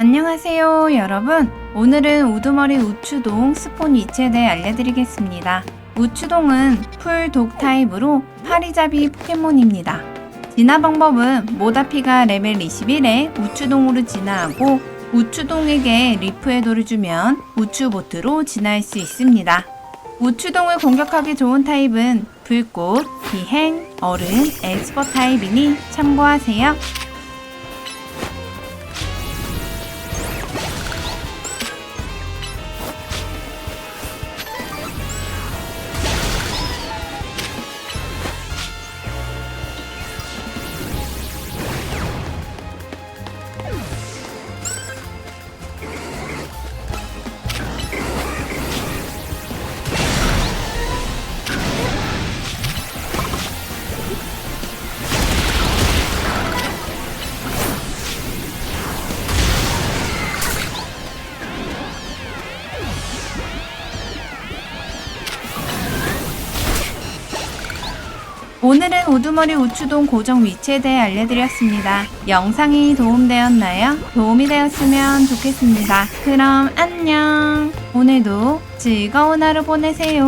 안녕하세요 여러분. 오늘은 우두머리 우추동 스폰 위치에 대해 알려드리겠습니다. 우추동은 풀 독 타입으로 파리잡이 포켓몬입니다. 진화 방법은 모다피가 레벨 21에 우추동으로 진화하고 우추동에게 리프에도를 주면 우추보트로 진화할 수 있습니다. 우추동을 공격하기 좋은 타입은 불꽃, 비행, 얼음, 엑스퍼 타입이니 참고하세요 오늘은 우두머리 우추동 고정 위치에 대해 알려드렸습니다. 영상이 도움되었나요? 도움이 되었으면 좋겠습니다. 그럼 안녕! 오늘도 즐거운 하루 보내세요.